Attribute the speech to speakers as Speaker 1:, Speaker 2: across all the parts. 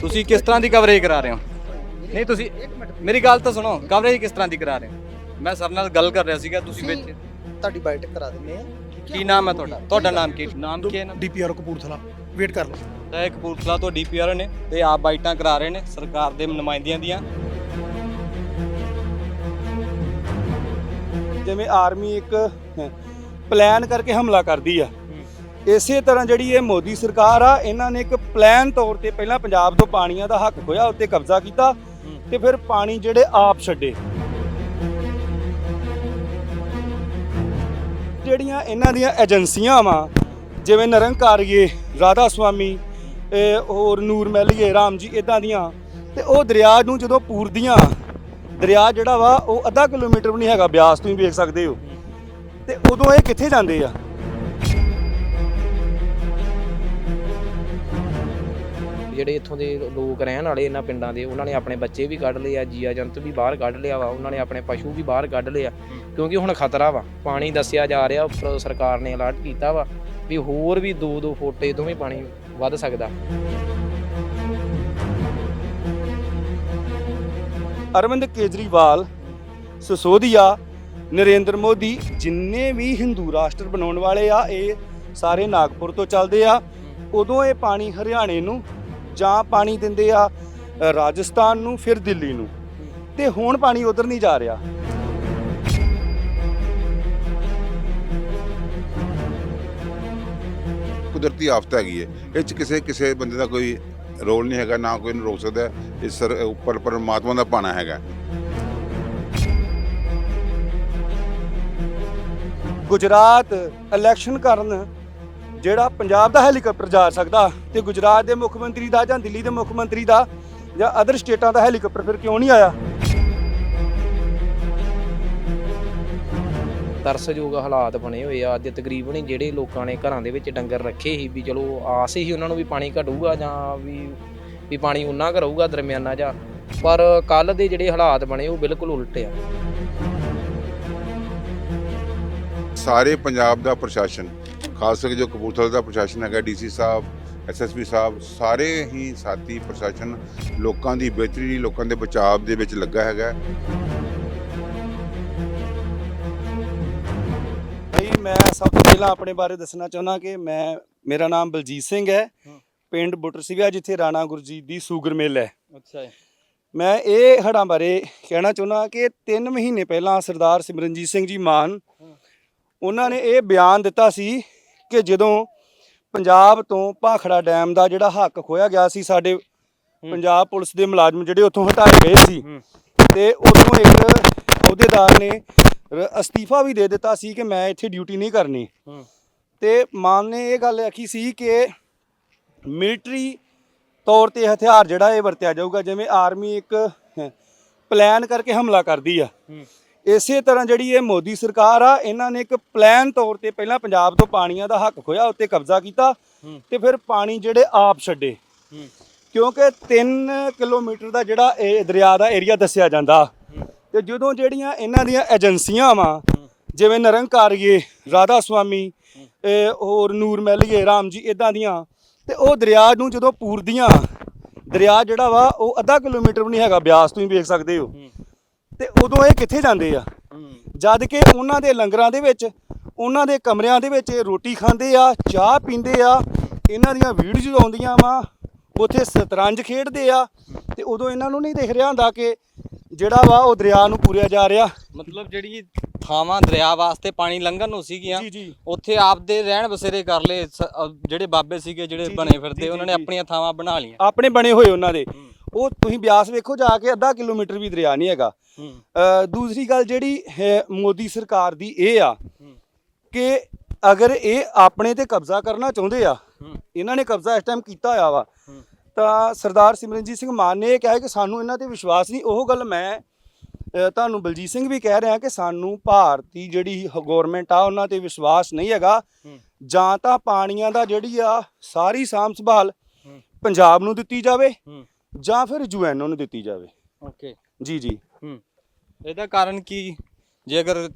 Speaker 1: ਤੁਸੀਂ ਕਿਸ ਤਰ੍ਹਾਂ ਦੀ ਕਵਰੇਜ ਕਰਾ ਰਹੇ ਹੋ? ਨਹੀਂ ਤੁਸੀਂ ਮੇਰੀ ਗੱਲ ਤਾਂ ਸੁਣੋ ਕਵਰੇਜ ਕਿਸ ਤਰ੍ਹਾਂ ਦੀ ਕਰਾ ਰਹੇ ਹੋ? ਮੈਂ ਸਰ ਨਾਲ ਗੱਲ ਕਰ ਰਿਹਾ ਸੀਗਾ ਤੁਸੀਂ ਵਿੱਚ
Speaker 2: ਤੁਹਾਡੀ ਬਾਈਟ ਕਰਾ ਦਿੰਦੇ ਆ
Speaker 1: ਕੀ ਨਾਮ ਹੈ ਤੁਹਾਡਾ? ਤੁਹਾਡਾ ਨਾਮ ਕੀ ਨਾਮ ਕੀ ਹੈ ਨਾ
Speaker 3: ਡੀਪੀਆਰ ਕਪੂਰਥਲਾ। ਵੇਟ ਕਰ ਲਓ।
Speaker 1: ਤਾਂ ਇਹ ਕਪੂਰਥਲਾ ਤੋਂ ਡੀਪੀਆਰ ਨੇ ਤੇ ਆਪ ਬਾਈਟਾਂ ਕਰਾ ਰਹੇ ਨੇ ਸਰਕਾਰ ਦੇ ਨੁਮਾਇੰਦਿਆਂ ਦੀਆਂ।
Speaker 4: ਜਿਵੇਂ ਆਰਮੀ ਇੱਕ ਪਲਾਨ ਕਰਕੇ ਹਮਲਾ ਕਰਦੀ ਆ। ਇਸੇ ਤਰ੍ਹਾਂ ਜਿਹੜੀ ਇਹ ਮੋਦੀ ਸਰਕਾਰ ਆ, ਇਹਨਾਂ ਨੇ ਇੱਕ ਪਲਾਨ ਤੌਰ ਤੇ ਪਹਿਲਾਂ ਪੰਜਾਬ ਤੋਂ ਪਾਣੀਆਂ ਦਾ ਹੱਕ ਖੋਇਆ ਉੱਤੇ ਕਬਜ਼ਾ ਕੀਤਾ ਤੇ ਫਿਰ ਪਾਣੀ ਜਿਹੜੇ ਆਪ ਛੱਡੇ। ਜਿਹੜੀਆਂ ਇਹਨਾਂ ਦੀਆਂ ਏਜੰਸੀਆਂ ਵਾ, ਜਿਵੇਂ ਨਿਰੰਕਾਰੀਏ ਰਾਧਾ ਸੁਆਮੀ ਹੋਰ ਨੂਰ ਮਹਿਲੀਏ, ਰਾਮ ਜੀ ਇਦਾਂ ਦੀਆਂ, ਤੇ ਉਹ ਦਰਿਆ ਨੂੰ ਜਦੋਂ ਪੂਰਦੀਆਂ, ਦਰਿਆ ਜਿਹੜਾ ਵਾ, ਉਹ ਅੱਧਾ ਕਿਲੋਮੀਟਰ ਵੀ ਨਹੀਂ ਹੈਗਾ, ਬਿਆਸ ਤੁਸੀਂ ਵੇਖ ਸਕਦੇ ਹੋ। ਤੇ ਉਦੋਂ ਇਹ ਕਿੱਥੇ ਜਾਂਦੇ ਆ?
Speaker 5: ਜਿਹੜੇ ਇੱਥੋਂ ਦੇ ਲੋਕ ਰਹਿਣ ਵਾਲੇ ਇਹਨਾਂ ਪਿੰਡਾਂ ਦੇ ਉਹਨਾਂ ਨੇ ਆਪਣੇ ਬੱਚੇ ਵੀ ਕੱਢ ਲਏ ਆ ਜੀਆ ਜੰਤ ਵੀ ਬਾਹਰ ਕੱਢ ਲਿਆ ਵਾ ਉਹਨਾਂ ਨੇ ਆਪਣੇ ਪਸ਼ੂ ਵੀ ਬਾਹਰ ਕੱਢ ਲਏ ਆ। ਕਿਉਂਕਿ ਹੁਣ ਖਤਰਾ ਵਾ ਪਾਣੀ ਦੱਸਿਆ ਜਾ ਰਿਹਾ ਉੱਪਰ ਸਰਕਾਰ ਨੇ ਅਲਰਟ ਕੀਤਾ ਵਾ ਵੀ ਹੋਰ ਵੀ 2-2 ਫੁੱਟ ਇਹ ਤੋਂ ਵੀ ਪਾਣੀ ਵੱਧ ਸਕਦਾ।
Speaker 4: ਅਰਵਿੰਦ ਕੇਜਰੀਵਾਲ ਸਸੋਦੀਆ ਨਰਿੰਦਰ ਮੋਦੀ ਜਿੰਨੇ ਵੀ ਹਿੰਦੂ ਰਾਸ਼ਟਰ ਬਣਾਉਣ ਵਾਲੇ ਆ ਇਹ ਸਾਰੇ ਨਾਗਪੁਰ ਤੋਂ ਚੱਲਦੇ ਆ। ਉਦੋਂ ਇਹ ਪਾਣੀ ਹਰਿਆਣੇ ਨੂੰ ਜਾਂ ਪਾਣੀ ਦਿੰਦੇ ਆ ਰਾਜਸਥਾਨ ਨੂੰ ਫਿਰ ਦਿੱਲੀ ਨੂੰ। ਤੇ ਹੁਣ ਪਾਣੀ ਉਧਰ ਨਹੀਂ ਜਾ ਰਿਹਾ।
Speaker 6: ਕੁਦਰਤੀ ਆਫਤ ਹੈਗੀ ਹੈ ਇਹ ਚ ਕਿਸੇ ਕਿਸੇ ਬੰਦੇ ਦਾ ਕੋਈ ਰੋਲ ਨਹੀਂ ਹੈਗਾ ਨਾ ਕੋਈ ਨੂੰ ਰੋਕ ਸਕਦਾ। ਇਹ ਸਰ ਉੱਪਰ ਪਰਮਾਤਮਾ ਦਾ ਪਾਣਾ ਹੈਗਾ।
Speaker 4: ਗੁਜਰਾਤ ਇਲੈਕਸ਼ਨ ਕਰਨ ਜਿਹੜਾ ਪੰਜਾਬ ਦਾ ਹੈਲੀਕਾਪਟਰ ਜਾ ਸਕਦਾ ਤੇ ਗੁਜਰਾਤ ਦੇ ਮੁੱਖ ਮੰਤਰੀ ਦਾ ਜਾਂ ਦਿੱਲੀ ਦੇ ਮੁੱਖ ਮੰਤਰੀ ਦਾ ਜਾਂ ਅਦਰ ਸਟੇਟਾਂ ਦਾ ਹੈਲੀਕਾਪਟਰ ਫਿਰ ਕਿਉਂ ਨਹੀਂ ਆਇਆ?
Speaker 5: ਤਰਸਯੋਗ ਹਾਲਾਤ ਬਣੇ ਹੋਏ ਆ। ਅੱਜ ਤਕਰੀਬਨ ਹੀ ਜਿਹੜੇ ਲੋਕਾਂ ਨੇ ਘਰਾਂ ਦੇ ਵਿੱਚ ਡੰਗਰ ਰੱਖੇ ਸੀ ਵੀ ਚਲੋ ਆਸ ਹੀ ਉਹਨਾਂ ਨੂੰ ਵੀ ਪਾਣੀ ਘਟੂਗਾ ਜਾਂ ਵੀ ਵੀ ਪਾਣੀ ਉਨਾ ਕੁ ਰਹੂਗਾ ਦਰਮਿਆਨਾ ਜਾਂ ਪਰ ਕੱਲ ਦੇ ਜਿਹੜੇ ਹਾਲਾਤ ਬਣੇ ਉਹ ਬਿਲਕੁਲ ਉਲਟ ਆ।
Speaker 6: ਸਾਰੇ ਪੰਜਾਬ ਦਾ ਪ੍ਰਸ਼ਾਸਨ ਖਾਸ ਕਰਕੇ ਜੋ ਕਪੂਰਥਲਾ ਦਾ ਪ੍ਰਸ਼ਾਸਨ ਹੈਗਾ ਡੀਸੀ ਸਾਹਿਬ ਐਸਐਸਪੀ ਸਾਹਿਬ ਸਾਰੇ ਹੀ ਸਾਥੀ ਪ੍ਰਸ਼ਾਸਨ ਲੋਕਾਂ ਦੀ ਬਿਹਤਰੀ ਲਈ ਲੋਕਾਂ ਦੇ ਬਚਾਅ ਦੇ ਵਿੱਚ ਲੱਗਾ ਹੈਗਾ।
Speaker 4: ਭਾਈ ਮੈਂ ਸਭ ਤੋਂ ਪਹਿਲਾਂ ਆਪਣੇ ਬਾਰੇ ਦੱਸਣਾ ਚਾਹੁੰਦਾ ਕਿ ਮੈਂ ਮੇਰਾ ਨਾਮ ਬਲਜੀਤ ਸਿੰਘ ਹੈ। ਪਿੰਡ ਬੁੱਟਰ ਸਿਵਿਆ ਜਿੱਥੇ ਰਾਣਾ ਗੁਰਜੀਤ ਦੀ ਸ਼ੂਗਰ ਮਿਲ ਹੈ।
Speaker 1: ਅੱਛਾ
Speaker 4: ਮੈਂ ਇਹ ਹੜਾਂ ਬਾਰੇ ਕਹਿਣਾ ਚਾਹੁੰਦਾ ਕਿ 3 ਮਹੀਨੇ ਪਹਿਲਾਂ ਸਰਦਾਰ ਸਿਮਰਨਜੀਤ ਸਿੰਘ ਜੀ ਮਾਨ ਉਹਨਾਂ ਨੇ ਇਹ ਬਿਆਨ ਦਿੱਤਾ ਸੀ ਕਿ ਜਦੋਂ ਪੰਜਾਬ ਤੋਂ ਭਾਖੜਾ ਡੈਮ ਦਾ ਜਿਹੜਾ ਹੱਕ ਖੋਇਆ ਗਿਆ ਸੀ ਸਾਡੇ ਪੰਜਾਬ ਪੁਲਿਸ ਦੇ ਮੁਲਾਜ਼ਮ ਜਿਹੜੇ ਉੱਥੋਂ ਹਟਾਏ ਗਏ ਸੀ। ਤੇ ਉਦੋਂ ਇੱਕ ਅਹੁਦੇਦਾਰ ਨੇ ਅਸਤੀਫਾ ਵੀ ਦੇ ਦਿੱਤਾ ਸੀ ਕਿ ਮੈਂ ਇੱਥੇ ਡਿਊਟੀ ਨਹੀਂ ਕਰਨੀ। ਤੇ ਮਾਨ ਨੇ ਇਹ ਗੱਲ ਆਖੀ ਸੀ ਕਿ ਮਿਲਟਰੀ ਤੌਰ ਤੇ ਹਥਿਆਰ ਜਿਹੜਾ ਇਹ ਵਰਤਿਆ ਜਾਊਗਾ ਜਿਵੇਂ ਆਰਮੀ ਇੱਕ ਪਲਾਨ ਕਰਕੇ ਹਮਲਾ ਕਰਦੀ ਆ ਇਸੇ ਤਰ੍ਹਾਂ ਜਿਹੜੀ ਇਹ ਮੋਦੀ ਸਰਕਾਰ ਆ ਇਹਨਾਂ ਨੇ ਇੱਕ ਪਲਾਨ ਤੌਰ ਤੇ ਪਹਿਲਾਂ ਪੰਜਾਬ ਤੋਂ ਪਾਣੀਆਂ ਦਾ ਹੱਕ ਖੋਇਆ ਉੱਤੇ ਕਬਜ਼ਾ ਕੀਤਾ ਤੇ ਫਿਰ ਪਾਣੀ ਜਿਹੜੇ ਆਪ ਛੱਡੇ। ਕਿਉਂਕਿ 3 ਕਿਲੋਮੀਟਰ ਦਾ ਜਿਹੜਾ ਇਹ ਦਰਿਆ ਦਾ ਏਰੀਆ ਦੱਸਿਆ ਜਾਂਦਾ। ਤੇ ਜਦੋਂ ਜਿਹੜੀਆਂ ਇਹਨਾਂ ਦੀਆਂ ਏਜੰਸੀਆਂ ਵਾ ਜਿਵੇਂ ਨਿਰੰਕਾਰੀਏ ਰਾਧਾ ਸੁਆਮੀ ਹੋਰ ਨੂਰ ਮਹਿਲੀਏ ਰਾਮ ਜੀ ਇਦਾਂ ਦੀਆਂ ਤੇ ਉਹ ਦਰਿਆ ਨੂੰ ਜਦੋਂ ਪੂਰਦੀਆਂ ਦਰਿਆ ਜਿਹੜਾ ਵਾ ਉਹ ਅੱਧਾ ਕਿਲੋਮੀਟਰ ਵੀ ਨਹੀਂ ਹੈਗਾ ਬਿਆਸ ਤੁਸੀਂ ਵੇਖ ਸਕਦੇ ਹੋ। ਤੇ ਉਦੋਂ ਇਹ ਕਿੱਥੇ ਜਾਂਦੇ ਆ? ਜਦ ਕਿ ਉਹਨਾਂ ਦੇ ਲੰਗਰਾਂ ਦੇ ਵਿੱਚ ਉਹਨਾਂ ਦੇ ਕਮਰਿਆਂ ਦੇ ਵਿੱਚ ਇਹ ਰੋਟੀ ਖਾਂਦੇ ਆ ਚਾਹ ਪੀਂਦੇ ਆ ਇਹਨਾਂ ਦੀਆਂ ਵੀਡੀਓਜ਼ ਆਉਂਦੀਆਂ ਵਾ ਉੱਥੇ ਸ਼ਤਰੰਜ ਖੇਡਦੇ ਆ ਤੇ ਉਦੋਂ ਇਹਨਾਂ ਨੂੰ ਨਹੀਂ ਦਿਖ ਰਿਹਾ ਹੁੰਦਾ ਕਿ ਜਿਹੜਾ ਵਾ ਉਹ ਦਰਿਆ ਨੂੰ ਪੂਰਿਆ ਜਾ ਰਿਹਾ।
Speaker 1: ਮਤਲਬ ਜਿਹੜੀ ਥਾਵਾਂ ਦਰਿਆ ਵਾਸਤੇ ਪਾਣੀ ਲੰਘਣ ਨੂੰ ਸੀਗੀਆਂ ਉੱਥੇ ਆਪਦੇ ਰਹਿਣ ਬਸੇਰੇ ਕਰ ਲਏ ਜਿਹੜੇ ਬਾਬੇ ਸੀਗੇ ਜਿਹੜੇ ਬਣੇ ਫਿਰਦੇ ਉਹਨਾਂ ਨੇ। ਆਪਣੀਆਂ ਥਾਵਾਂ ਬਣਾ ਲਈਆਂ।
Speaker 4: ਆਪਣੇ ਬਣੇ ਹੋਏ ਉਹਨਾਂ ਦੇ। ਉਹ ਤੁਸੀਂ ਬਿਆਸ ਵੇਖੋ ਜਾ ਕੇ ਅੱਧਾ ਕਿਲੋਮੀਟਰ ਵੀ ਦਰਿਆ ਨਹੀਂ ਹੈਗਾ। ਦੂਸਰੀ ਗੱਲ ਜਿਹੜੀ ਮੋਦੀ ਸਰਕਾਰ ਦੀ ਇਹ ਆ ਕਿ ਅਗਰ ਇਹ ਆਪਣੇ ਤੇ ਕਬਜ਼ਾ ਕਰਨਾ ਚਾਹੁੰਦੇ ਆ ਇਹਨਾਂ ਨੇ ਕਬਜ਼ਾ ਇਸ ਟਾਈਮ ਕੀਤਾ ਹੋਇਆ ਵਾ। ਤਾਂ ਸਰਦਾਰ ਸਿਮਰਨਜੀਤ ਸਿੰਘ ਮਾਨ ਨੇ ਇਹ ਕਿਹਾ ਕਿ ਸਾਨੂੰ ਇਹਨਾਂ ਤੇ ਵਿਸ਼ਵਾਸ ਨਹੀਂ। ਉਹ ਗੱਲ ਮੈਂ ਤੁਹਾਨੂੰ ਬਲਜੀਤ ਸਿੰਘ ਵੀ ਕਹਿ ਰਿਹਾ ਕਿ ਸਾਨੂੰ ਭਾਰਤੀ ਜਿਹੜੀ ਗਵਰਨਮੈਂਟ ਆ ਉਹਨਾਂ ਤੇ ਵਿਸ਼ਵਾਸ ਨਹੀਂ ਹੈਗਾ। ਜਾਂ ਤਾਂ ਪਾਣੀਆਂ ਦਾ ਜਿਹੜੀ ਆ ਸਾਰੀ ਸਾਂਭ ਸੰਭਾਲ ਪੰਜਾਬ ਨੂੰ ਦਿੱਤੀ ਜਾਵੇ। ਜਾਂ ਫਿਰ ਯੂਐਨਓ ਨੂੰ ਦਿੱਤੀ ਜਾਵੇ।
Speaker 1: ਓਕੇ।
Speaker 4: ਜੀ ਜੀ।
Speaker 1: ਹੂੰ। ਇਹਦਾ ਕਾਰਨ ਕੀ? ਜੇ ਅਗਰ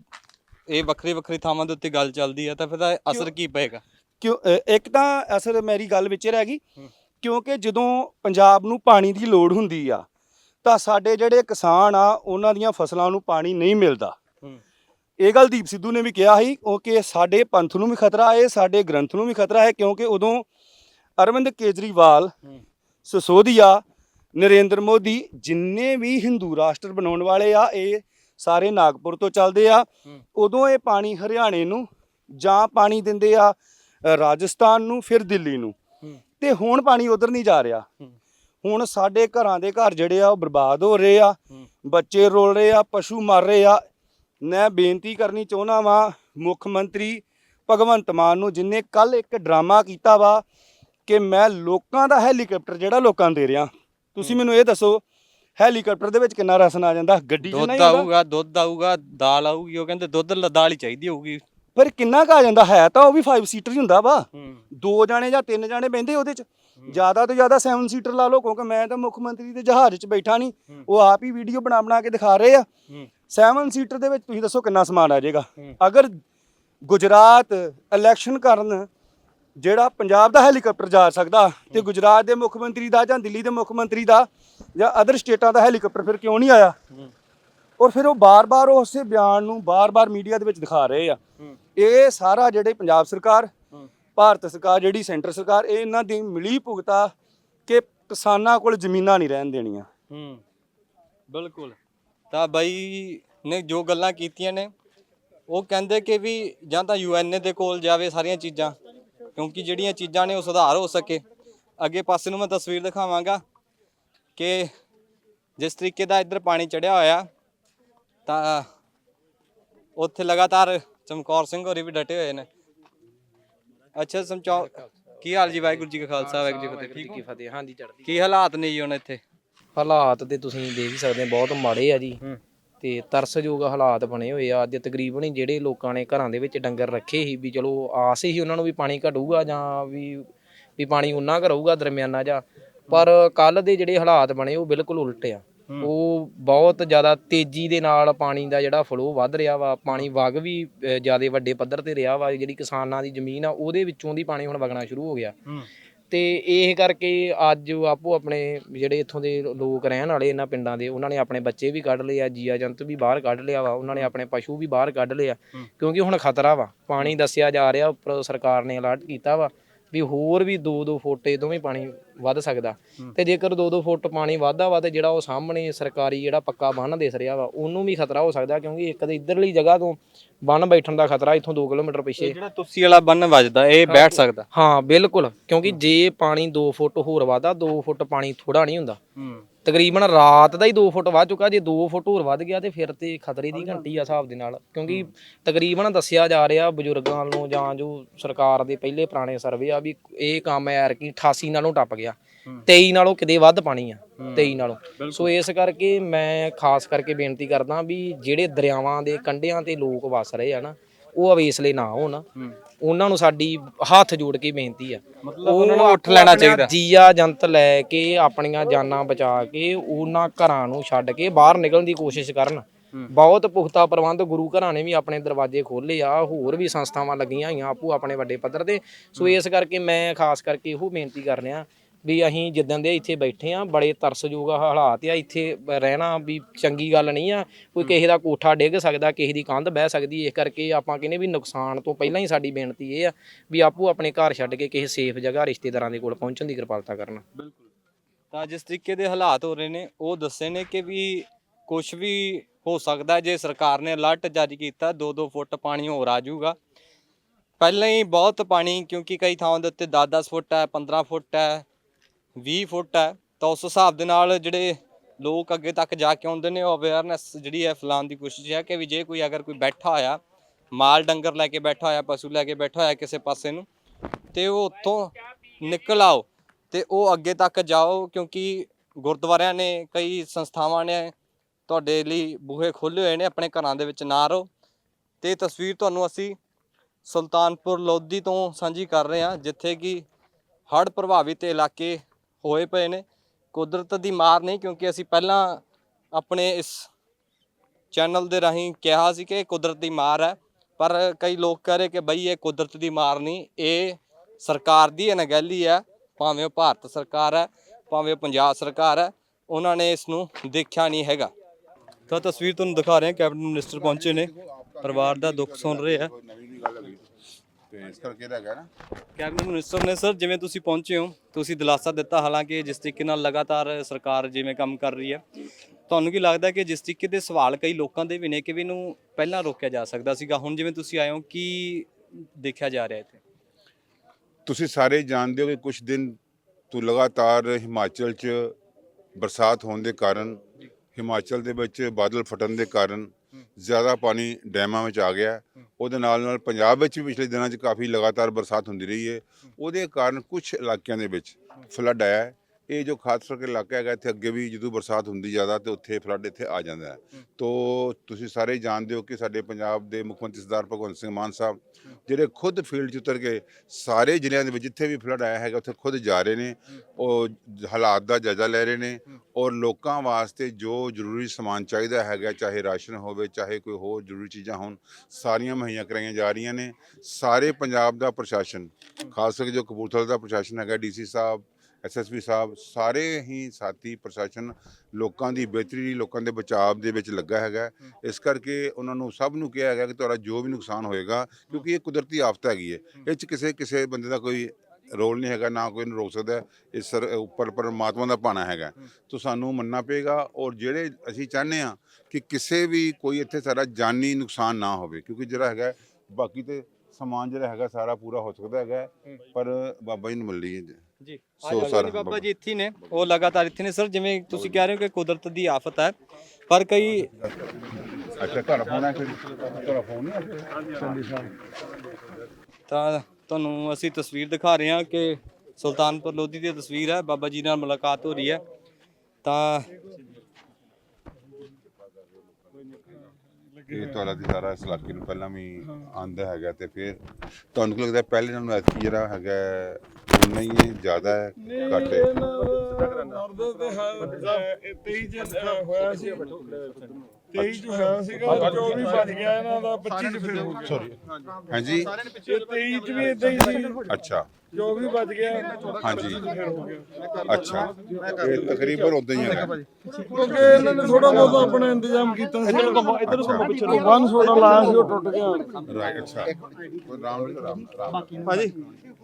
Speaker 1: ਇਹ ਵੱਖਰੀ ਵੱਖਰੀ ਥਾਵਾਂ ਦੇ ਉੱਤੇ ਗੱਲ ਚੱਲਦੀ ਹੈ ਤਾਂ ਫਿਰ ਦਾ ਅਸਰ ਕੀ ਪਏਗਾ?
Speaker 4: ਕਿਉਂ ਇੱਕ ਤਾਂ ਅਸਲ ਮੇਰੀ ਗੱਲ ਵਿੱਚ ਰਹਿ ਗਈ। ਕਿਉਂਕਿ ਜਦੋਂ ਪੰਜਾਬ ਨੂੰ ਪਾਣੀ ਦੀ ਲੋੜ ਹੁੰਦੀ ਆ ਤਾਂ ਸਾਡੇ ਜਿਹੜੇ ਕਿਸਾਨ ਆ ਉਹਨਾਂ ਦੀਆਂ ਫਸਲਾਂ ਨੂੰ ਪਾਣੀ ਨਹੀਂ ਮਿਲਦਾ। ਇਹ ਗੱਲ ਦੀਪ ਸਿੱਧੂ ਨੇ ਵੀ ਕਿਹਾ ਸੀ ਕਿਉਂਕਿ ਸਾਡੇ ਪੰਥ ਨੂੰ ਵੀ ਖਤਰਾ ਹੈ ਸਾਡੇ ਗ੍ਰੰਥ ਨੂੰ ਵੀ ਖਤਰਾ ਹੈ ਕਿਉਂਕਿ ਉਦੋਂ ਅਰਵਿੰਦ ਕੇਜਰੀਵਾਲ। ਸਸੋਦੀਆ ਨਰਿੰਦਰ ਮੋਦੀ ਜਿੰਨੇ ਵੀ ਹਿੰਦੂ ਰਾਸ਼ਟਰ ਬਣਾਉਣ ਵਾਲੇ ਆ ਇਹ ਸਾਰੇ ਨਾਗਪੁਰ ਤੋਂ ਚੱਲਦੇ ਆ। ਉਦੋਂ ਇਹ ਪਾਣੀ ਹਰਿਆਣੇ ਨੂੰ ਜਾਂ ਪਾਣੀ ਦਿੰਦੇ ਆ ਰਾਜਸਥਾਨ ਨੂੰ ਫਿਰ ਦਿੱਲੀ ਨੂੰ। ਤੇ ਹੁਣ ਪਾਣੀ ਉਧਰ ਨਹੀਂ ਜਾ ਰਿਹਾ। ਹੁਣ ਸਾਡੇ ਘਰਾਂ ਦੇ ਘਰ ਜਿਹੜੇ ਆ ਉਹ ਬਰਬਾਦ ਹੋ ਰਹੇ ਆ। ਬੱਚੇ ਰੋਲ ਰਹੇ ਆ ਪਸ਼ੂ ਮਰ ਰਹੇ ਆ ਮੈਂ ਬੇਨਤੀ ਕਰਨੀ ਚਾਹੁੰਦਾ ਵਾਂ ਮੁੱਖ ਮੰਤਰੀ ਭਗਵੰਤ ਮਾਨ ਨੂੰ ਜਿਨੇ ਕੱਲ ਇੱਕ ਡਰਾਮਾ ਕੀਤਾ ਵਾ ਕਿ ਮੈਂ ਲੋਕਾਂ ਦਾ ਹੈਲੀਕਾਪਟਰ ਜਿਹੜਾ ਲੋਕਾਂ ਦੇ ਰਿਹਾ ਤੁਸੀਂ ਮੈਨੂੰ ਇਹ ਦੱਸੋ ਹੈਲੀਕਾਪਟਰ ਦੇ ਵਿੱਚ ਕਿੰਨਾ ਰਸਨ ਆ ਜਾਂਦਾ? ਗੱਡੀ 'ਚ
Speaker 1: ਦੁੱਧ
Speaker 4: ਨਹੀਂ ਆਉਂਦਾ?
Speaker 1: ਆਊਗਾ ਦੁੱਧ ਆਊਗਾ ਦਾਲ ਆਊਗੀ ਉਹ ਕਹਿੰਦੇ ਦੁੱਧ ਲ- ਦਾਲ ਹੀ ਚਾਹੀਦੀ ਹੋਊਗੀ।
Speaker 4: ਪਰ ਕਿੰਨਾ ਕੁ ਆ ਜਾਂਦਾ? ਹੈ ਤਾਂ ਉਹ ਵੀ 5 ਸੀਟਰ ਹੀ ਹੁੰਦਾ ਵਾ। ਦੋ ਜਾਣੇ ਜਾਂ ਤਿੰਨ ਜਾਣੇ ਬਹਿੰਦੇ ਉਹਦੇ 'ਚ। ਜ਼ਿਆਦਾ ਤੋਂ ਜ਼ਿਆਦਾ 7 ਸੀਟਰ ਲਾ ਲਓ ਕਿਉਂਕਿ ਮੈਂ ਤਾਂ ਮੁੱਖ ਮੰਤਰੀ ਦੇ ਜਹਾਜ਼ 'ਚ ਬੈਠਾ ਨਹੀਂ
Speaker 1: ਹੂੰ।
Speaker 4: ਉਹ ਆਪ ਹੀ ਵੀਡੀਓ ਬਣਾ ਬਣਾ ਕੇ ਦਿਖਾ ਰਹੇ ਆ।
Speaker 1: ਹੂੰ।
Speaker 4: 7 ਸੀਟਰ ਦੇ ਵਿੱਚ ਤੁਸੀਂ ਦੱਸੋ ਕਿੰਨਾ ਸਮਾਨ ਆ ਜਾਏਗਾ?
Speaker 1: ਹੂੰ।
Speaker 4: ਅਗਰ ਗੁਜਰਾਤ ਇਲੈਕਸ਼ਨ ਕਰਨ ਜਿਹੜਾ ਪੰਜਾਬ ਦਾ ਹੈਲੀਕਾਪਟਰ ਜਾ ਸਕਦਾ ਤੇ ਗੁਜਰਾਤ ਦੇ ਮੁੱਖ ਮੰਤਰੀ ਦਾ ਜਾਂ ਦਿੱਲੀ ਦੇ ਮੁੱਖ ਮੰਤਰੀ ਦਾ ਜਾਂ ਅਦਰ ਸਟੇਟਾਂ ਦਾ ਹੈਲੀਕਾਪਟਰ ਫਿਰ ਕਿਉਂ ਨਹੀਂ ਆਇਆ? ਔਰ ਫਿਰ ਉਹ ਬਾਰ-ਬਾਰ ਉਸੇ ਬਿਆਨ ਨੂੰ ਬਾਰ-ਬਾਰ ਮੀਡੀਆ ਦੇ ਵਿੱਚ ਦਿਖਾ ਰਹੇ ਆ। ਇਹ ਸਾਰਾ ਜਿਹੜੇ ਪੰਜਾਬ ਸਰਕਾਰ, ਭਾਰਤ ਸਰਕਾਰ, ਜਿਹੜੀ ਸੈਂਟਰ ਸਰਕਾਰ, ਇਹ ਇਹਨਾਂ ਦੀ ਮਿਲੀ ਭੁਗਤਾ ਕਿ ਕਿਸਾਨਾਂ ਕੋਲ ਜ਼ਮੀਨਾਂ ਨਹੀਂ ਰਹਿਣ ਦੇਣੀਆਂ।
Speaker 1: ਹੂੰ, ਬਿਲਕੁਲ। ਤਾਂ ਬਾਈ ਨੇ ਜੋ ਗੱਲਾਂ ਕੀਤੀਆਂ ਨੇ, ਉਹ ਕਹਿੰਦੇ ਕਿ ਵੀ ਜਾਂ ਤਾਂ ਯੂਐਨਏ ਦੇ ਕੋਲ ਜਾਵੇ ਸਾਰੀਆਂ ਚੀਜ਼ਾਂ। ਕਿਉਂਕਿ ਜਿਹੜੀਆਂ ਚੀਜ਼ਾਂ ਨੇ ਉਹ ਸੁਧਾਰ ਹੋ ਸਕੇ। ਅੱਗੇ ਪਾਸੇ ਨੂੰ ਮੈਂ ਤਸਵੀਰ ਦਿਖਾਵਾਂਗਾ ਕਿ ਜਿਸ ਤਰੀਕੇ ਦਾ ਇੱਧਰ ਪਾਣੀ ਚੜਿਆ ਹੋਇਆ ਤਾਂ ਉੱਥੇ ਲਗਾਤਾਰ ਚਮਕੌਰ ਸਿੰਘ ਹੋਰੀ ਵੀ ਡਟੇ ਹੋਏ ਨੇ। ਅੱਛਾ ਸਮਚੌ ਕੀ ਹਾਲ ਜੀ? ਵਾਹਿਗੁਰੂ ਜੀ ਕਾ ਖਾਲਸਾ ਵਾਹਿਗੁਰੂ ਜੀ ਕੀ ਫਤਿਹ। ਠੀਕ
Speaker 5: ਕੀ
Speaker 1: ਹੋ?
Speaker 5: ਫਤਿਹ ਹਾਂਜੀ ਚੜ੍ਹਦੀ
Speaker 1: ਕੀ ਹਾਲਾਤ ਨੇ ਜੀ ਹੁਣ ਇੱਥੇ?
Speaker 5: ਹਾਲਾਤ ਤੇ ਤੁਸੀਂ ਦੇਖ ਹੀ ਸਕਦੇ ਹੋ ਬਹੁਤ ਮਾੜੇ ਆ ਜੀ।
Speaker 1: ਹੂੰ।
Speaker 5: ਤੇ ਤਰਸਯੋਗ ਹਾਲਾਤ ਬਣੇ ਹੋਏ ਆ। ਅੱਜ ਤਕਰੀਬਨ ਹੀ ਜਿਹੜੇ ਲੋਕਾਂ ਨੇ ਘਰਾਂ ਦੇ ਵਿੱਚ ਡੰਗਰ ਰੱਖੇ ਸੀ ਵੀ ਚਲੋ ਆਸ ਹੀ ਉਹਨਾਂ ਨੂੰ ਵੀ ਪਾਣੀ ਘਟੂਗਾ ਜਾਂ ਵੀ ਵੀ ਪਾਣੀ ਉਨਾ ਕੁ ਰਹੂਗਾ ਦਰਮਿਆਨਾ ਜਾਂ ਪਰ ਕੱਲ ਦੇ ਜਿਹੜੇ ਹਾਲਾਤ ਬਣੇ ਉਹ ਬਿਲਕੁਲ ਉਲਟ ਆ। ਉਹ ਬਹੁਤ ਜ਼ਿਆਦਾ ਤੇਜ਼ੀ ਦੇ ਨਾਲ ਪਾਣੀ ਦਾ ਜਿਹੜਾ ਫਲੋ ਵੱਧ ਰਿਹਾ ਵਾ ਪਾਣੀ ਵਗ ਵੀ ਜ਼ਿਆਦੇ ਵੱਡੇ ਪੱਧਰ ਤੇ ਰਿਹਾ ਵਾ। ਜਿਹੜੀ ਕਿਸਾਨਾਂ ਦੀ ਜ਼ਮੀਨ ਆ ਉਹਦੇ ਵਿੱਚੋਂ ਦੀ ਪਾਣੀ ਹੁਣ ਵਗਣਾ ਸ਼ੁਰੂ ਹੋ ਗਿਆ। ਤੇ ਇਹ ਕਰਕੇ ਅੱਜ ਆਪੋ ਆਪਣੇ ਜਿਹੜੇ ਇੱਥੋਂ ਦੇ ਲੋਕ ਰਹਿਣ ਵਾਲੇ ਇਹਨਾਂ ਪਿੰਡਾਂ ਦੇ ਉਹਨਾਂ ਨੇ ਆਪਣੇ ਬੱਚੇ ਵੀ ਕੱਢ ਲਏ ਆ ਜੀਆ ਜੰਤ ਵੀ ਬਾਹਰ ਕੱਢ ਲਿਆ ਵਾ ਉਹਨਾਂ ਨੇ ਆਪਣੇ ਪਸ਼ੂ ਵੀ ਬਾਹਰ ਕੱਢ ਲਏ ਆ। ਕਿਉਂਕਿ ਹੁਣ ਖਤਰਾ ਵਾ ਪਾਣੀ ਦੱਸਿਆ ਜਾ ਰਿਹਾ ਉੱਪਰ ਸਰਕਾਰ ਨੇ ਅਲਰਟ ਕੀਤਾ ਵਾ ਵੀ ਹੋਰ ਵੀ 2-2 ਫੁੱਟ ਇਹ ਤੋਂ ਵੀ ਪਾਣੀ ਵੱਧ ਸਕਦਾ। ਤੇ ਜੇਕਰ 2-2 ਫੁੱਟ ਪਾਣੀ ਵੱਧਦਾ ਵਾ ਤੇ ਜਿਹੜਾ ਉਹ ਸਾਹਮਣੇ ਸਰਕਾਰੀ ਜਿਹੜਾ ਪੱਕਾ ਬੰਨ ਦਿਸ ਰਿਹਾ ਵਾ ਉਹਨੂੰ ਵੀ ਖਤਰਾ ਹੋ ਸਕਦਾ ਕਿਉਂਕਿ ਇੱਕ ਤੇ ਇਧਰਲੀ ਜਗ੍ਹਾ ਤੋਂ ਬੰਨ ਬੈਠਣ ਦਾ ਖਤਰਾ ਇੱਥੋਂ 2 ਕਿਲੋਮੀਟਰ ਪਿੱਛੇ।
Speaker 1: ਜਿਹੜਾ ਤੁਸੀਂ ਵਾਲਾ ਬੰਨ ਵੱਜਦਾ ਇਹ ਬੈਠ ਸਕਦਾ।
Speaker 5: ਹਾਂ ਬਿਲਕੁਲ। ਕਿਉਂਕਿ ਜੇ ਪਾਣੀ 2 ਫੁੱਟ ਹੋਰ ਵਧਦਾ 2 ਫੁੱਟ ਪਾਣੀ ਥੋੜਾ ਨਹੀਂ ਹੁੰਦਾ। ਤਕਰੀਬਨ ਰਾਤ ਦਾ ਹੀ 2 ਫੁੱਟ ਵੱਧ ਚੁੱਕਾ ਜੇ 2 ਫੁੱਟ ਹੋਰ ਵੱਧ ਗਿਆ ਤੇ ਫਿਰ ਤੇ ਖਤਰੇ ਦੀ ਘੰਟੀ ਆ ਹਿਸਾਬ ਦੇ ਨਾਲ। ਕਿਉਂਕਿ ਤਕਰੀਬਨ ਦੱਸਿਆ ਜਾ ਰਿਹਾ ਬਜ਼ੁਰਗਾਂ ਨੂੰ ਜਾਂ ਜੋ ਸਰਕਾਰ ਦੇ ਪਹਿਲੇ ਪੁਰਾਣੇ ਸਰਵੇ ਆ ਵੀ ਇਹ ਕੰਮ ਐਰ ਕੀ 88 ਨਾਲੋਂ ਟੱਪ ਗਿਆ। 23 ਨਾਲੋਂ ਕਿਤੇ ਵੱਧ ਪਾਣੀ ਆ 23 ਨਾਲੋਂ। ਸੋ ਇਸ ਕਰਕੇ ਮੈਂ ਖਾਸ ਕਰਕੇ ਬੇਨਤੀ ਕਰਦਾ ਵੀ ਜਿਹੜੇ ਦਰਿਆਵਾਂ ਦੇ ਕੰਢਿਆਂ ਤੇ ਲੋਕ ਵਸ ਰਹੇ ਆ ਨਾ ਉਹ ਅਵੇਸਲੇ ਨਾ ਹੋਣ। ਉਹਨਾਂ ਨੂੰ ਸਾਡੀ ਹੱਥ ਜੋੜ ਕੇ ਬੇਨਤੀ ਆ।
Speaker 1: ਮਤਲਬ ਉਹਨਾਂ ਨੂੰ ਉੱਠ ਲੈਣਾ ਚਾਹੀਦਾ।
Speaker 5: ਜੀਆ ਜੰਤ ਲੈ ਕੇ ਆਪਣੀਆਂ ਜਾਨਾਂ ਬਚਾ ਕੇ ਉਹਨਾਂ ਘਰਾਂ ਨੂੰ ਛੱਡ ਕੇ ਬਾਹਰ ਨਿਕਲਣ ਦੀ ਕੋਸ਼ਿਸ਼ ਕਰਨ। ਬਹੁਤ ਪੁਖਤਾ ਪ੍ਰਬੰਧ ਗੁਰੂ ਘਰਾਂ ਨੇ ਵੀ ਆਪਣੇ ਦਰਵਾਜ਼ੇ ਖੋਲੇ ਆ ਹੋਰ ਵੀ ਸੰਸਥਾਵਾਂ ਲੱਗੀਆਂ ਹੋਈਆਂ ਆਪੂ ਆਪਣੇ ਵੱਡੇ ਪੱਧਰ ਤੇ। ਸੋ ਇਸ ਕਰਕੇ ਮੈਂ ਖਾਸ ਕਰਕੇ ਇਹੋ ਬੇਨਤੀ ਕਰ ਰਿਹਾ ਵੀ ਅਸੀਂ ਜਿੱਦਾਂ ਦੇ ਇੱਥੇ ਬੈਠੇ ਆ ਬੜੇ ਤਰਸਯੋਗ ਹਾਲਾਤ ਆ ਇੱਥੇ ਰਹਿਣਾ ਵੀ ਚੰਗੀ ਗੱਲ ਨਹੀਂ ਆ। ਕੋਈ ਕਿਸੇ ਦਾ ਕੋਠਾ ਡਿੱਗ ਸਕਦਾ ਕਿਸੇ ਦੀ ਕੰਧ ਬਹਿ ਸਕਦੀ ਇਸ ਕਰਕੇ ਆਪਾਂ ਕਹਿੰਦੇ ਵੀ ਨੁਕਸਾਨ ਤੋਂ ਪਹਿਲਾਂ ਹੀ ਸਾਡੀ ਬੇਨਤੀ ਇਹ ਆ ਵੀ ਆਪੂ ਆਪਣੇ ਘਰ ਛੱਡ ਕੇ ਕਿਸੇ ਸੇਫ ਜਗ੍ਹਾ ਰਿਸ਼ਤੇਦਾਰਾਂ ਦੇ ਕੋਲ ਪਹੁੰਚਣ ਦੀ ਕਿਰਪਾਲਤਾ ਕਰਨ।
Speaker 1: ਬਿਲਕੁਲ। ਤਾਂ ਜਿਸ ਤਰੀਕੇ ਦੇ ਹਾਲਾਤ ਹੋ ਰਹੇ ਨੇ ਉਹ ਦੱਸੇ ਨੇ ਕਿ ਵੀ ਕੁਝ ਵੀ ਹੋ ਸਕਦਾ ਜੇ ਸਰਕਾਰ ਨੇ ਅਲਰਟ ਜਾਰੀ ਕੀਤਾ 2-2 ਫੁੱਟ ਪਾਣੀ ਹੋਰ ਆ ਜਾਊਗਾ। ਪਹਿਲਾਂ ਹੀ ਬਹੁਤ ਪਾਣੀ ਕਿਉਂਕਿ ਕਈ ਥਾਵਾਂ ਦੇ ਉੱਤੇ 10-10 ਫੁੱਟ ਹੈ 15 ਫੁੱਟ ਹੈ 20 ਫੁੱਟ ਹੈ, ਤਾਂ ਉਸ ਹਿਸਾਬ ਦੇ ਨਾਲ ਜਿਹੜੇ ਲੋਕ ਅੱਗੇ ਤੱਕ ਜਾ ਕੇ ਆਉਂਦੇ ਨੇ, ਉਹ ਅਵੇਅਰਨੈਸ ਜਿਹੜੀ ਹੈ ਫੈਲਾਉਣ ਦੀ ਕੋਸ਼ਿਸ਼ ਹੈ ਕਿ ਵੀ ਜੇ ਕੋਈ ਅਗਰ ਕੋਈ ਬੈਠਾ ਹੋਇਆ, ਮਾਲ ਡੰਗਰ ਲੈ ਕੇ ਬੈਠਾ ਹੋਇਆ, ਪਸ਼ੂ ਲੈ ਕੇ ਬੈਠਾ ਹੋਇਆ ਕਿਸੇ ਪਾਸੇ ਨੂੰ, ਤੇ ਉਹ ਉੱਥੋਂ ਨਿਕਲ ਆਓ ਤੇ ਉਹ ਅੱਗੇ ਤੱਕ ਜਾਓ, ਕਿਉਂਕਿ ਗੁਰਦੁਆਰਿਆਂ ਨੇ ਕਈ ਸੰਸਥਾਵਾਂ ਨੇ ਤੁਹਾਡੇ ਲਈ ਬੂਹੇ ਖੋਲ੍ਹੇ ਹੋਏ ਨੇ, ਆਪਣੇ ਘਰਾਂ ਦੇ ਵਿੱਚ ਨਾ ਰਹੋ। ਤੇ ਤਸਵੀਰ ਤੁਹਾਨੂੰ ਅਸੀਂ ਸੁਲਤਾਨਪੁਰ ਲੋਧੀ ਤੋਂ ਸਾਂਝੀ ਕਰ ਰਹੇ ਹਾਂ, ਜਿੱਥੇ ਕਿ ਹੜ੍ਹ ਪ੍ਰਭਾਵਿਤ ਇਲਾਕੇ ਹੋਏ ਪਏ ਨੇ। ਕੁਦਰਤ ਦੀ ਮਾਰ ਨਹੀਂ, ਕਿਉਂਕਿ ਅਸੀਂ ਪਹਿਲਾਂ ਆਪਣੇ ਇਸ ਚੈਨਲ ਦੇ ਰਾਹੀਂ ਕਿਹਾ ਸੀ ਕਿ ਇਹ ਕੁਦਰਤ ਦੀ ਮਾਰ ਹੈ। ਪਰ ਕਈ ਲੋਕ ਕਹਿ ਰਹੇ ਕਿ ਬਈ ਇਹ ਕੁਦਰਤ ਦੀ ਮਾਰ ਨਹੀਂ, ਇਹ ਸਰਕਾਰ ਦੀ ਅਣਗਹਿਲੀ ਹੈ। ਭਾਵੇਂ ਉਹ ਭਾਰਤ ਸਰਕਾਰ ਹੈ, ਭਾਵੇਂ ਉਹ ਪੰਜਾਬ ਸਰਕਾਰ ਹੈ, ਉਹਨਾਂ ਨੇ ਇਸ ਨੂੰ ਦੇਖਿਆ ਨਹੀਂ ਹੈਗਾ। ਤਾਂ ਤਸਵੀਰ ਤੁਹਾਨੂੰ ਦਿਖਾ ਰਹੇ ਹਾਂ। ਕੈਬਨਿਟ ਮਿਨਿਸਟਰ ਪਹੁੰਚੇ ਨੇ। ਪਰਿਵਾਰ ਦਾ ਦੁੱਖ ਸੁਣ ਰਹੇ ਆ।
Speaker 6: ਤੇ ਇਸ ਕਰਕੇ ਤਾਂ ਹੈਗਾ ਨਾ।
Speaker 1: ਕੈਬਨਿਟ ਮਿਨਿਸਟਰ ਨੇ ਸਰ ਜਿਵੇਂ ਤੁਸੀਂ ਪਹੁੰਚੇ ਹੋ ਤੁਸੀਂ ਦਿਲਾਸਾ ਦਿੱਤਾ ਹਾਲਾਂਕਿ ਜਿਸ ਤਰੀਕੇ ਨਾਲ ਲਗਾਤਾਰ ਸਰਕਾਰ ਜਿਵੇਂ ਕੰਮ ਕਰ ਰਹੀ ਹੈ ਤੁਹਾਨੂੰ ਕੀ ਲੱਗਦਾ ਕਿ ਜਿਸ ਤਰੀਕੇ ਦੇ ਸਵਾਲ ਕਈ ਲੋਕਾਂ ਦੇ ਵੀ ਨੇ ਕਿ ਵੀ ਇਹਨੂੰ ਪਹਿਲਾਂ ਰੋਕਿਆ ਜਾ ਸਕਦਾ ਸੀਗਾ ਹੁਣ ਜਿਵੇਂ ਤੁਸੀਂ ਆਏ ਹੋ ਕੀ ਦੇਖਿਆ ਜਾ ਰਿਹਾ ਇੱਥੇ?
Speaker 6: ਤੁਸੀਂ ਸਾਰੇ ਜਾਣਦੇ ਹੋ ਕਿ ਕੁਝ ਦਿਨ ਤੋਂ ਲਗਾਤਾਰ ਹਿਮਾਚਲ 'ਚ ਬਰਸਾਤ ਹੋਣ ਦੇ ਕਾਰਨ ਹਿਮਾਚਲ ਦੇ ਵਿੱਚ ਬਾਦਲ ਫਟਣ ਦੇ ਕਾਰਨ ਜ਼ਿਆਦਾ ਪਾਣੀ ਡੈਮਾਂ ਵਿੱਚ ਆ ਗਿਆ। ਉਹਦੇ ਨਾਲ ਨਾਲ ਪੰਜਾਬ ਵਿੱਚ ਵੀ ਪਿਛਲੇ ਦਿਨਾਂ 'ਚ ਕਾਫੀ ਲਗਾਤਾਰ ਬਰਸਾਤ ਹੁੰਦੀ ਰਹੀ ਹੈ। ਉਹਦੇ ਕਾਰਨ ਕੁਝ ਇਲਾਕਿਆਂ ਦੇ ਵਿੱਚ ਫਲੱਡ ਆਇਆ। ਹੈ ਇਹ ਜੋ ਖਾਸ ਕਰਕੇ ਇਲਾਕਾ ਹੈਗਾ ਇੱਥੇ ਅੱਗੇ ਵੀ ਜਦੋਂ ਬਰਸਾਤ ਹੁੰਦੀ ਜ਼ਿਆਦਾ ਤੇ ਉੱਥੇ ਫਲੱਡ ਇੱਥੇ ਆ ਜਾਂਦਾ ਹੈ। ਤੋ ਤੁਸੀਂ ਸਾਰੇ ਜਾਣਦੇ ਹੋ ਕਿ ਸਾਡੇ ਪੰਜਾਬ ਦੇ ਮੁੱਖ ਮੰਤਰੀ ਸਰਦਾਰ ਭਗਵੰਤ ਸਿੰਘ ਮਾਨ ਸਾਹਿਬ ਜਿਹੜੇ ਖੁਦ ਫੀਲਡ 'ਚ ਉਤਰ ਕੇ ਸਾਰੇ ਜ਼ਿਲ੍ਹਿਆਂ ਦੇ ਵਿੱਚ ਜਿੱਥੇ ਵੀ ਫਲੱਡ ਆਇਆ ਹੈਗਾ ਉੱਥੇ ਖੁਦ ਜਾ ਰਹੇ ਨੇ। ਉਹ ਹਾਲਾਤ ਦਾ ਜਾਇਜ਼ਾ ਲੈ ਰਹੇ ਨੇ ਔਰ ਲੋਕਾਂ ਵਾਸਤੇ ਜੋ ਜ਼ਰੂਰੀ ਸਮਾਨ ਚਾਹੀਦਾ ਹੈਗਾ ਚਾਹੇ ਰਾਸ਼ਨ ਹੋਵੇ ਚਾਹੇ ਕੋਈ ਹੋਰ ਜ਼ਰੂਰੀ ਚੀਜ਼ਾਂ ਹੋਣ ਸਾਰੀਆਂ ਮੁਹੱਈਆ ਕਰਾਈਆਂ ਜਾ ਰਹੀਆਂ ਨੇ। ਸਾਰੇ ਪੰਜਾਬ ਦਾ ਪ੍ਰਸ਼ਾਸਨ ਖਾਸ ਕਰਕੇ ਜੋ ਕਪੂਰਥਲਾ ਦਾ ਪ੍ਰਸ਼ਾਸਨ ਹੈਗਾ ਡੀਸੀ ਸਾਹਿਬ ਐਸਐਸਪੀ ਸਾਹਿਬ ਸਾਰੇ ਹੀ ਸਾਥੀ ਪ੍ਰਸ਼ਾਸਨ ਲੋਕਾਂ ਦੀ ਬਿਹਤਰੀ ਲਈ ਲੋਕਾਂ ਦੇ ਬਚਾਅ ਦੇ ਵਿੱਚ ਲੱਗਾ ਹੈਗਾ ਇਸ ਕਰਕੇ ਉਹਨਾਂ ਨੂੰ ਸਭ ਨੂੰ ਕਿਹਾ ਹੈਗਾ ਕਿ ਤੁਹਾਡਾ ਜੋ ਵੀ ਨੁਕਸਾਨ ਹੋਏਗਾ ਕਿਉਂਕਿ ਇਹ ਕੁਦਰਤੀ ਆਫਤ ਹੈਗੀ ਹੈ। ਇਹ 'ਚ ਕਿਸੇ ਕਿਸੇ ਬੰਦੇ ਦਾ ਕੋਈ ਰੋਲ ਨਹੀਂ ਹੈਗਾ ਨਾ ਕੋਈ ਇਹਨੂੰ ਰੋਕ ਸਕਦਾ। ਇਹ ਸਰ ਉੱਪਰ ਪਰਮਾਤਮਾ ਦਾ ਭਾਣਾ ਹੈਗਾ ਤੋ ਸਾਨੂੰ ਮੰਨਣਾ ਪਏਗਾ ਔਰ ਜਿਹੜੇ ਅਸੀਂ ਚਾਹੁੰਦੇ ਆ ਕਿ ਕਿਸੇ ਵੀ ਕੋਈ ਇੱਥੇ ਸਾਡਾ ਜਾਨੀ ਨੁਕਸਾਨ ਨਾ ਹੋਵੇ ਕਿਉਂਕਿ ਜਿਹੜਾ ਹੈਗਾ ਬਾਕੀ ਤੇ ਸਮਾਨ ਜਿਹੜਾ ਹੈਗਾ ਸਾਰਾ ਪੂਰਾ ਹੋ ਸਕਦਾ ਹੈਗਾ ਪਰ ਬਾਬਾ ਜੀ ਨੂੰ ਮਿਲ ਹੈ
Speaker 1: ਜੀ।
Speaker 6: ਸੋ ਸਰ,
Speaker 1: ਬਾਬਾ ਜੀ ਇੱਥੇ ਨੇ। ਉਹ ਲਗਾਤਾਰ ਇੱਥੇ ਨੇ। ਸਰ ਜਿਵੇਂ ਤੁਸੀਂ ਕਹਿ ਰਹੇ ਹੋ ਕਿ ਕੁਦਰਤ ਦੀ ਆਫਤ ਹੈ ਪਰ ਕਈ
Speaker 6: ਅੱਛਾ ਘਰ ਫੋਨ ਹੈ ਘਰ ਫੋਨ ਨਹੀਂ
Speaker 1: ਤਾਂ ਤੁਹਾਨੂੰ ਅਸੀਂ ਤਸਵੀਰ ਦਿਖਾ ਰਹੇ ਹਾਂ ਕਿ ਸੁਲਤਾਨਪੁਰ ਲੋਧੀ ਦੀ ਤਸਵੀਰ ਹੈ। ਬਾਬਾ ਜੀ ਨਾਲ ਮੁਲਾਕਾਤ ਹੋ ਰਹੀ ਹੈ। ਤਾਂ
Speaker 6: ਇਹ ਤੁਹਾਡਾ ਦੀ ਸਾਰਾ ਇਸ ਇਲਾਕੇ ਨੂੰ ਪਹਿਲਾਂ ਵੀ ਆਂਦਾ ਹੈਗਾ ਤੇ ਫਿਰ ਤੁਹਾਨੂੰ ਲੱਗਦਾ ਪਹਿਲੇ ਨਾਲੋਂ ਐਤਕੀ ਜਿਹੜਾ ਹੈਗਾ ਉਨਾ ਹੀ ਇਹ ਜ਼ਿਆਦਾ ਹੈ ਘੱਟ ਹੈ।
Speaker 3: ਹੋਇਆ ਸੀ। 23 ਚ ਹੋਇਆ ਸੀਗਾ 24 ਬਚ ਗਿਆ ਇਹਨਾਂ ਦਾ 25 ਚ ਫਿਰ ਹੋ ਗਿਆ। ਸੌਰੀ
Speaker 6: ਹਾਂਜੀ।
Speaker 3: ਇਹ 23 ਚ ਵੀ ਇਦਾਂ ਹੀ ਸੀ।
Speaker 6: ਅੱਛਾ।
Speaker 3: 24 ਬਚ ਗਿਆ
Speaker 6: ਹਾਂਜੀ।
Speaker 3: ਫਿਰ ਹੋ ਗਿਆ
Speaker 6: ਅੱਛਾ। ਇਹ ਤਕਰੀਬਨ ਉਦਾਂ ਹੀ ਹੈਗਾ।
Speaker 3: ਕਿਉਂਕਿ ਇਹਨਾਂ ਨੇ ਥੋੜਾ ਬਹੁਤ ਆਪਣਾ ਇੰਤਜ਼ਾਮ ਕੀਤਾ ਸੀ। ਇਧਰ ਤੋਂ ਪਿੱਛੇ ਵਨ ਸੋਡਾ ਲਾਇਆ ਸੀ ਉਹ ਟੁੱਟ ਗਿਆ।
Speaker 6: ਰਾਈਟ ਅੱਛਾ। ਕੋਈ ਰਾਮ ਰਾਮ ਰਾਮ।
Speaker 2: ਭਾਜੀ?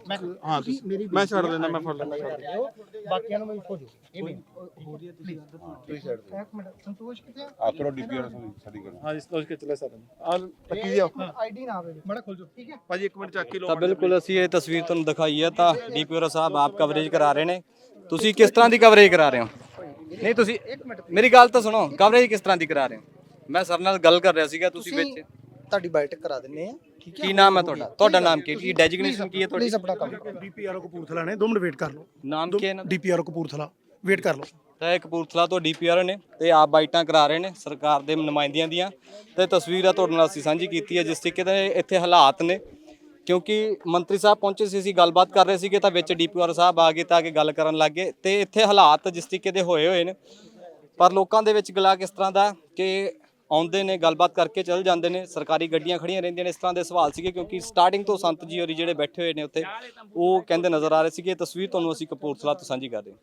Speaker 2: ਮੈਂ ਹਾਂ ਮੇਰੀ ਮੈਂ ਛੱਡ ਦੇਣਾ ਮੈਂ ਫੜ ਲੈਣਾ ਬਾਕੀਆਂ ਨੂੰ ਮੈਂ ਹੋ। ਜੋ ਇਹ ਵੀ ਹੋ ਰਹੀ ਹੈ ਤੁਸੀਂ ਤੁਸੀਂ ਛੱਡ ਦਿਓ। ਇੱਕ ਮਿੰਟ ਸੰਤੋਸ਼ ਕਿੱਥੇ
Speaker 6: ਆ? ਕਰੋ ਡੀਪੀਆਰ ਸਾਡੀ ਕਰੋ
Speaker 3: ਹਾਂਜੀ ਸੋਚ ਕੇ ਚਲੇ ਸਾਰੇ ਆ ਪੱਕੀ ਜੀ
Speaker 2: ਆਈਡੀ ਨਾ ਆਵੇ। ਮੜਾ ਖੋਲ ਜੋ ਠੀਕ ਹੈ?
Speaker 3: ਭਾਜੀ ਇੱਕ ਮਿੰਟ ਚੱਕ ਕੇ
Speaker 1: ਤਾਂ ਬਿਲਕੁਲ ਅਸੀਂ ਇਹ ਤਸਵੀਰ ਤੁਹਾਨੂੰ ਦਿਖਾਈ ਹੈ ਤਾਂ ਡੀਪੀਓ ਸਾਹਿਬ ਆਪ ਕਵਰੇਜ ਕਰਾ ਰਹੇ ਨੇ। ਤੁਸੀਂ ਕਿਸ ਤਰ੍ਹਾਂ ਦੀ ਕਵਰੇਜ ਕਰਾ ਰਹੇ ਹੋ? ਨਹੀਂ ਤੁਸੀਂ ਮੇਰੀ ਗੱਲ ਤਾਂ ਸੁਣੋ ਕਵਰੇਜ ਕਿਸ ਤਰ੍ਹਾਂ ਦੀ ਕਰਾ ਰਹੇ ਹੋ? ਮੈਂ ਸਰ ਨਾਲ ਗੱਲ ਕਰ ਰਿਹਾ ਸੀਗਾ ਤੁਸੀਂ ਵਿੱਚ
Speaker 2: ਤੁਹਾਡੀ ਬਾਇਟ ਕਰਾ ਦਿੰਨੇ ਆ ਠੀਕ ਹੈ?
Speaker 1: ਕੀ ਨਾਮ ਹੈ ਤੁਹਾਡਾ? ਤੁਹਾਡਾ ਨਾਮ ਕੀ ਕੀ ਡੈਜਿਗਨੇਸ਼ਨ ਕੀ ਹੈ ਤੁਹਾਡੀ?
Speaker 2: ਪਲੀਜ਼ ਆਪਣਾ ਕੰਮ
Speaker 3: ਡੀਪੀਆਰ ਕਪੂਰਥਲਾ ਨੇ 2 ਮਿੰਟ ਵੇਟ ਕਰ ਲਓ।
Speaker 1: ਨਾਮ ਕੀ ਹੈ ਦਾ?
Speaker 3: ਡੀਪੀਆਰ ਕਪੂਰਥਲਾ ਵੇਟ ਕਰ ਲਓ।
Speaker 1: ਤਾਂ ਇਹ ਕਪੂਰਥਲਾ ਤੋਂ ਡੀਪੀਆਰ ਨੇ ਤੇ ਆਪ ਬਾਈਟਾਂ ਕਰਾ ਰਹੇ ਨੇ ਸਰਕਾਰ ਦੇ ਨੁਮਾਇੰਦਿਆਂ ਦੀਆਂ। ਤੇ ਤਸਵੀਰ ਆ ਤੁਹਾਡੇ ਨਾਲ ਅਸੀਂ ਸਾਂਝੀ ਕੀਤੀ ਹੈ ਜਿਸ ਤਰੀਕੇ ਦੇ ਇੱਥੇ ਹਾਲਾਤ ਨੇ। ਕਿਉਂਕਿ ਮੰਤਰੀ ਸਾਹਿਬ ਪਹੁੰਚੇ ਸੀ, ਅਸੀਂ ਗੱਲਬਾਤ ਕਰ ਰਹੇ ਸੀਗੇ ਤਾਂ ਵਿੱਚ ਡੀਪੀਆਰ ਸਾਹਿਬ ਆ ਗਏ ਤਾਂ ਆ ਕੇ ਗੱਲ ਕਰਨ ਲੱਗ ਗਏ। ਤੇ ਇੱਥੇ ਹਾਲਾਤ ਜਿਸ ਤਰੀਕੇ ਦੇ ਹੋਏ ਹੋਏ ਨੇ, ਪਰ ਲੋਕਾਂ ਦੇ ਵਿੱਚ ਗਲਾ ਕਿਸ ਤਰ੍ਹਾਂ ਦਾ ਕਿ ਆਉਂਦੇ ਨੇ, ਗੱਲਬਾਤ ਕਰਕੇ ਚੱਲ ਜਾਂਦੇ ਨੇ, ਸਰਕਾਰੀ ਗੱਡੀਆਂ ਖੜੀਆਂ ਰਹਿੰਦੀਆਂ ਨੇ, ਇਸ ਤਰ੍ਹਾਂ ਦੇ ਸਵਾਲ ਸੀਗੇ ਕਿਉਂਕਿ ਸਟਾਰਟਿੰਗ ਤੋਂ ਸੰਤ ਜੀ ਹੋਰੀ ਜਿਹੜੇ ਬੈਠੇ ਹੋਏ ਨੇ ਉੱਥੇ, ਉਹ ਕਹਿੰਦੇ ਨਜ਼ਰ ਆ ਰਹੇ ਸੀਗੇ। ਇਹ ਤਸਵੀਰ ਤੁਹਾਨੂੰ ਅਸੀਂ ਕਪੂਰਥਲਾ ਤੋਂ ਸਾਂਝੀ ਕਰ ਰਹੇ ਹਾਂ।